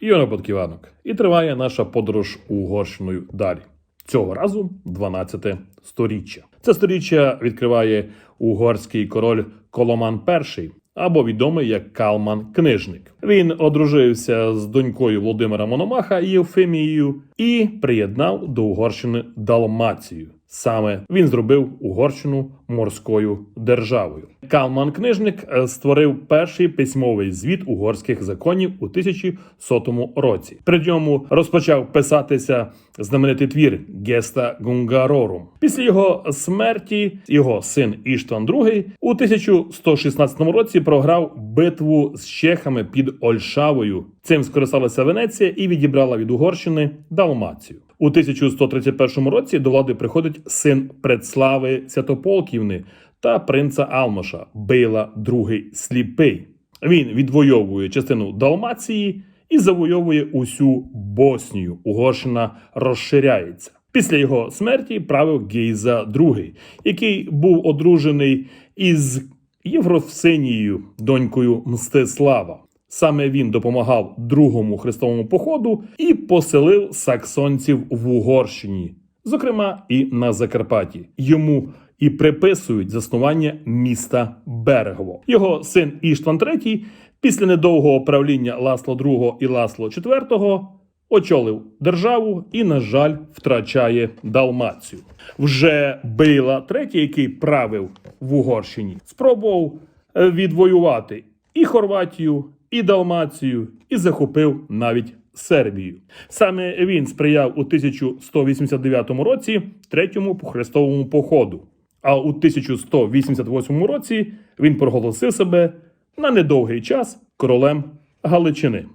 Йона Подківанок. І триває наша подорож Угорщиною далі. Цього разу 12 сторіччя. Це сторіччя відкриває угорський король Коломан І, або відомий як Калман Книжник. Він одружився з донькою Володимира Мономаха Євфемією і приєднав до Угорщини Далмацію. Саме він зробив Угорщину морською державою. Калман Книжник е, створив перший письмовий звіт угорських законів у 1100 році. При ньому розпочав писатися знаменитий твір Геста Гунгарорум. Після його смерті його син Іштван II у 1116 році програв битву з чехами під Ольшавою. Цим скористалася Венеція і відібрала від Угорщини Далмацію. У 1131 році до влади приходить син предслави Святополківни та принца Алмаша Бейла II Сліпий. Він відвоює частину Далмації і завойовує усю Боснію. Угорщина розширяється. Після його смерті правив Гейза II, який був одружений із Євросинією, донькою Мстислава. Саме він допомагав другому хрестовому походу і поселив саксонців в Угорщині, зокрема і на Закарпатті. Йому і приписують заснування міста Берегово. Його син Іштван III після недовгого правління Ласло II і Ласло IV очолив державу і, на жаль, втрачає Далмацію. Вже Бейла III, який правив в Угорщині, спробував е, відвоювати і Хорватію, і Далмацію, і захопив навіть Сербію. Саме він сприяв у 1189 році третьому похрестовому походу. А у 1188 році він проголосив себе на недовгий час королем Галичини.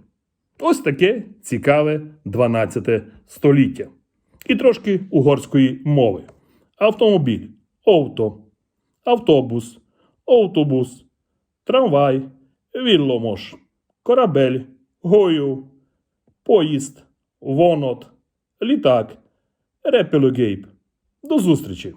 Ось таке цікаве 12 століття. І трошки угорської мови. Автомобіль, овто, автобус, автобус, трамвай, вілломош, корабель, гою, поїзд, вонот, літак, репелогейп. До зустрічі!